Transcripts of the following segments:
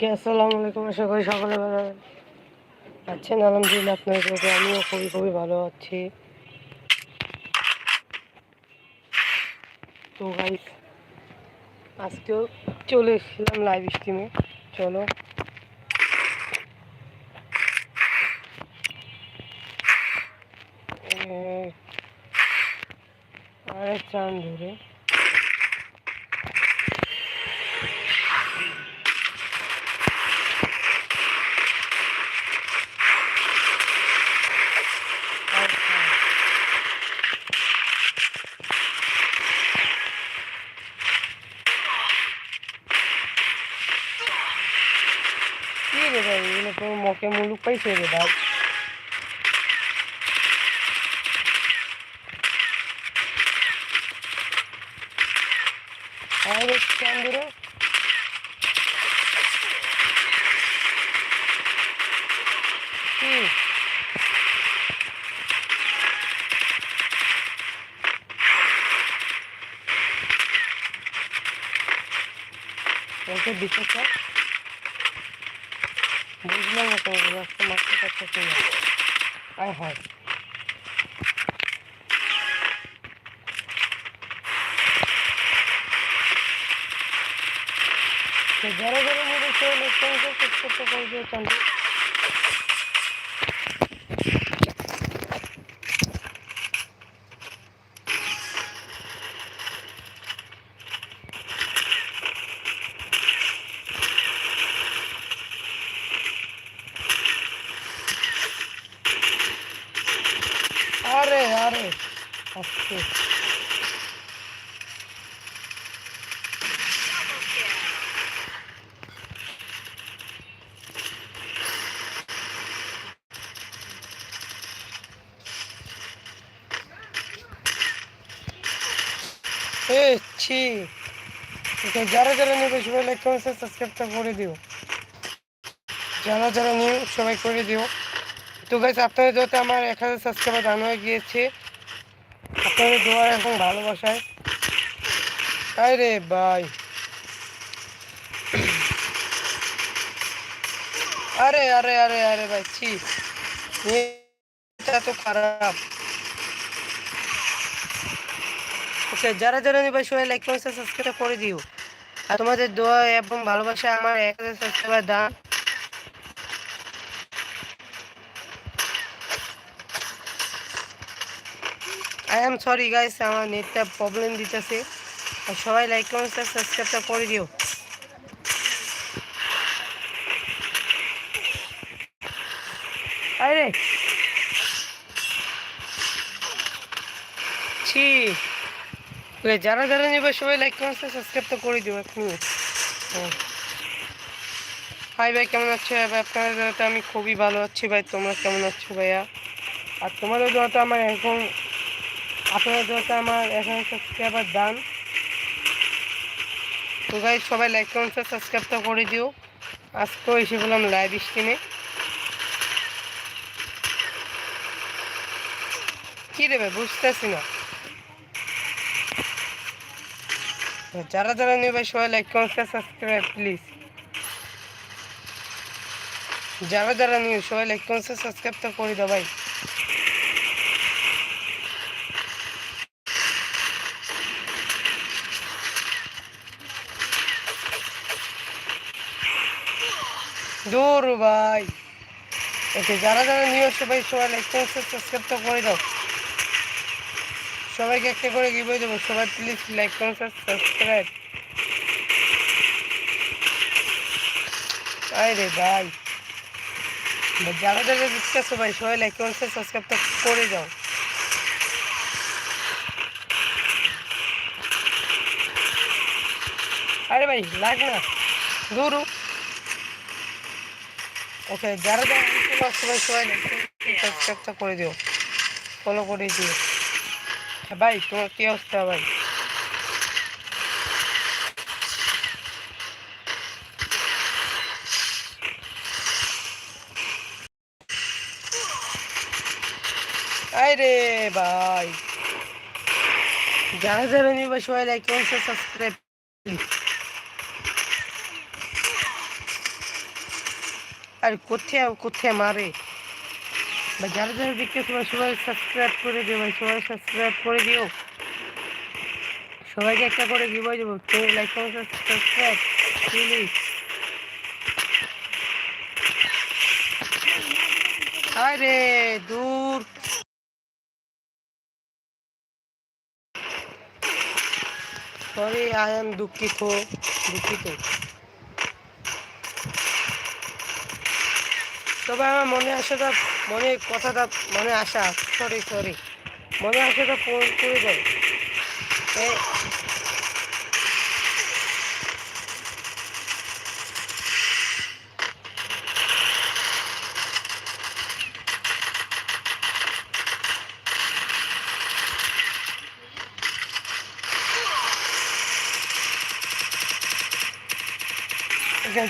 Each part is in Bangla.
সবাইকে আসসালামু আলাইকুম। আশা করি সকলে ভালো আছেন। আলহামদুলিল্লাহ আপনার কাছে আমিও খুবই খুবই ভালো আছি। তো গাইস আজকেও চলে এসেছিলাম লাইভ স্ট্রিমে চলো। আরেক চান ধরে। এগুলো তো মকে মুলুক পাইছে রে ভাই আরে চন্দ্র কি ওকে দিতে চাও বুঝলাম না তো রাস্তা মারতে পারতেছি না আয় হয় যারা যারা মেরে কেউ লোকজনকে করতে পারবে যে ওকে যারা যারা নেবে সবাই লাইক কমেন্ট সাবস্ক্রাইবটা করে দিও। যারা যারা নিয়ে সবাই করে দিও। তো গাইস আপনাদের যত আমার এক হাজার সাবস্ক্রাইবার জানা হয়ে গিয়েছে আপনাদের দোয়া এবং ভালোবাসায়? তাই রে ভাই। আরে আরে আরে আরে ভাই, ছি। এটা তো খারাপ। ওকে যারা যারা নিবে সবাই লাইক কমেন্ট সাবস্ক্রাইব করে দিও। আর তোমাদের দোয়া এবং ভালোবাসা আমার এক হাজার সাবস্ক্রাইবার দান। আই এম সরি গাইস আমার নেটটা প্রবলেম দিতেছে। আর সবাই লাইক কমেন্ট সাবস্ক্রাইবটা করে দিও। আরে! ছি। যারা যারা নেবে সবাই লাইক কমেন্ট সাবস্ক্রাইবটা করে দিও এখনই হাই ভাই, কেমন আছো? ভাই, আপনাদের দোয়াতে আমি খুবই ভালো আছি। ভাই, তোমরা কেমন আছো, ভাইয়া? আর তোমাদের দোয়াতে আমার এখন আপনাদের দোয়াতে আমার এখন সাবস্ক্রাইবার দান। তো ভাই সবাই লাইক কমেন্ট সাবস্ক্রাইবটা করে দিও। আজকেও এসে বললাম লাইভ স্ট্রিমে কি দেবে বুঝতেছি না। যারা যারা নিয়ে ভাই, সবাই লাইক কমেন্ট সাবস্ক্রাইব প্লিজ যারা যারা নিয়ে সবাই লাইক কমেন্ট সাবস্ক্রাইব তো করে দাও ভাই। দূর ভাই। ওকে যারা যারা নিয়ে আসছে ভাই, সবাই লাইক সাবস্ক্রাইব তো করে দাও। সবাইকে একটা করে গিয়ে দেবো। সবাই প্লিজ লাইক কমেন্ট সাবস্ক্রাইব আরে ভাই। যারা যারা দেখতেছো ভাই, সবাই লাইক কমেন্ট সাবস্ক্রাইব তো করে যাও আরে ভাই, লাগ না। দূর। ওকে, যারা যারা সবাই সাবস্ক্রাইবটা করে দিও। ফলো করে দিও। ভাই, তোমার কি অবস্থা ভাই? ভাই। যারা যারা নিবে সবাই লাইক কমেন্ট সাবস্ক্রাইব আর কোথায় কোথায় মারে? বা যারা যারা দেখতেছো ভাই সবাই সাবস্ক্রাইব করে দিও ভাই সবাই সাবস্ক্রাইব করে দিও। সবাইকে একটা করে দিবই দেবো লাইক সাবস্ক্রাইব প্লিজ আরে দূর। সরি আই এম দুঃখিত দুঃখিত। তবে আমার মনে আসাটা মনে কথাটা, মনে আসা সরি সরি মনে আসাটা পূরণ করে দেয়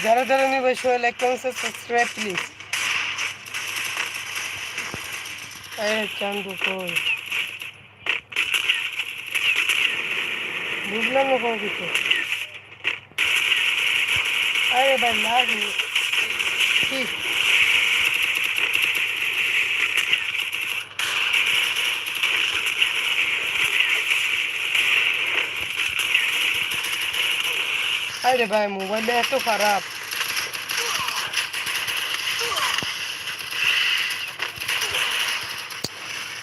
যারা যারা নিবে, সবাই লাইক কমেন্ট সাবস্ক্রাইব প্লিজ আরে চান্দু কই বুঝলাম না কোনো কিছু। আরে ভাই লাগি কি? আরে ভাই, মোবাইলটা এত খারাপ।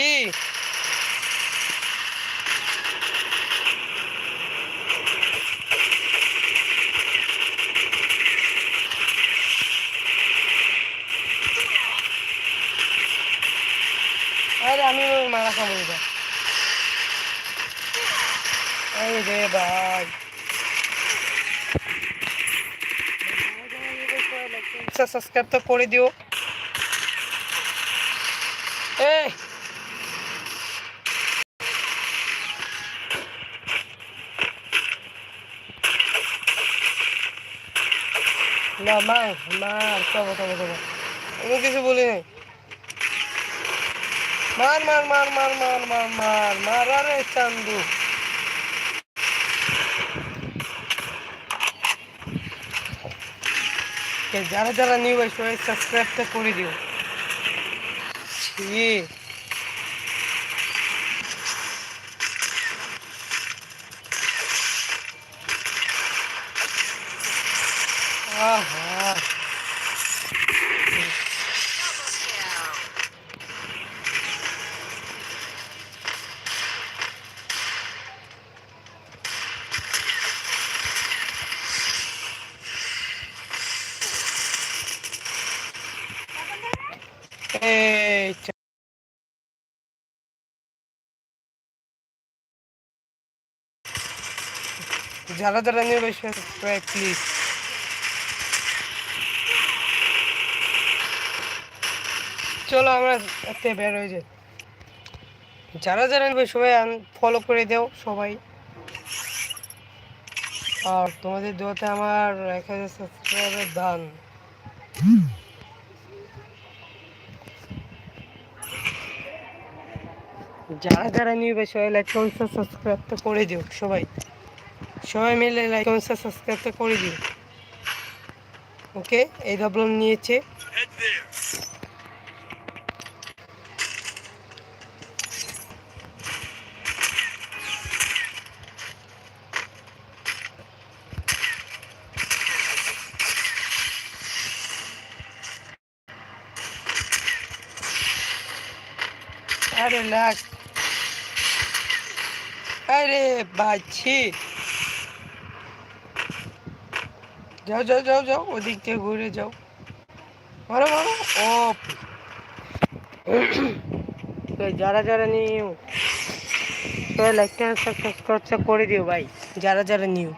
ছি আরে আমি মারা খাব এটা রে ভাই। সাবস্ক্রাইব তো করে দিও। এই। না মার মার তবো তবো কিছু বলি নাই। মার মার মার মার মার মার মার মার, আরে চান্দু। যারা যারা নিউ ভাই সবাই সাবস্ক্রাইবটা করে দিও। ছি। আহা। এই যারা যারা নিয়ে বসে সাবস্ক্রাইব প্লিজ চলো আমরা এতে বের হয়ে যাই যারা যারা নেবে সবাই ফলো করে দাও সবাই. আর তোমাদের দোয়াতে আমার এক হাজার সাবস্ক্রাইবের দান যারা যারা নিউ সবাই লাইক কমেন্ট তো করে দিও সবাই। সবাই মিলে লাইক কমেন্ট তো করে দিও। ওকে, এই ডাবলন নিয়েছে। আরে didn't আরে বাছি যাও যাও যাও যাও, ওদিক থেকে ঘুরে যাও। মারো মারো, ও। যারা যারা নিউ তো লাইকটা সাবস্ক্রাইব করে দিও ভাই, যারা যারা নিউ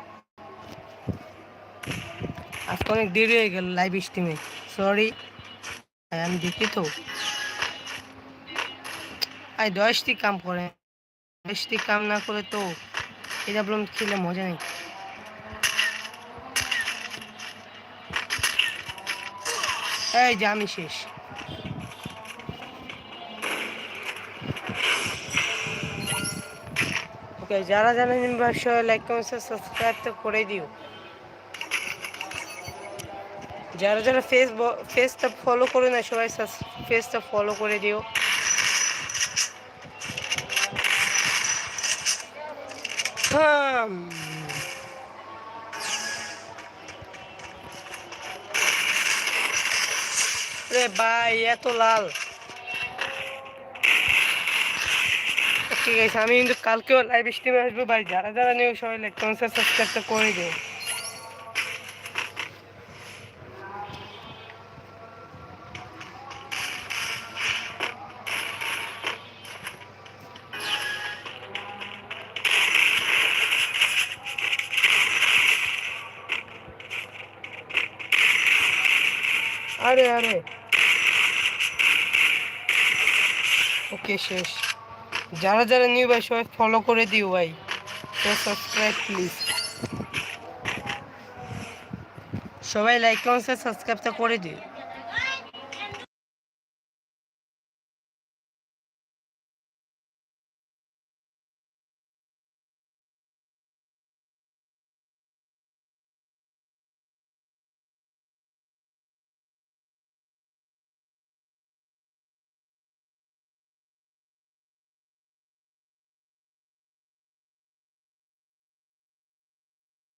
আজকে অনেক দেরি হয়ে গেল লাইভ স্ট্রিমে সরি আমি দেখি তো। আই দশটি কাম করে দশটি কাম না করে তো এটা বললাম খেলে মজা নেই। এই যে আমি শেষ। ওকে যারা যারা নির্বাস লাইক কমেন্ট সাবস্ক্রাইব তো করে দিও। যারা যারা ফেস ফেসটা ফলো করে না, সবাই ফেসটা ফলো করে দিও। রে ভাই, এত লাল। ঠিক আছে, আমি কিন্তু কালকেও লাইভ স্ট্রিমে আসব, ভাই। যারা যারা নিউ সবাই লাইক সাবস্ক্রাইবটা করে দিও। আরে আরে। ওকে, শেষ। যারা যারা নিউ ভাই, সবাই ফলো করে দিও ভাই। সাবস্ক্রাইব প্লিজ সবাই লাইক কমেন্ট সাবস্ক্রাইবটা করে দিও।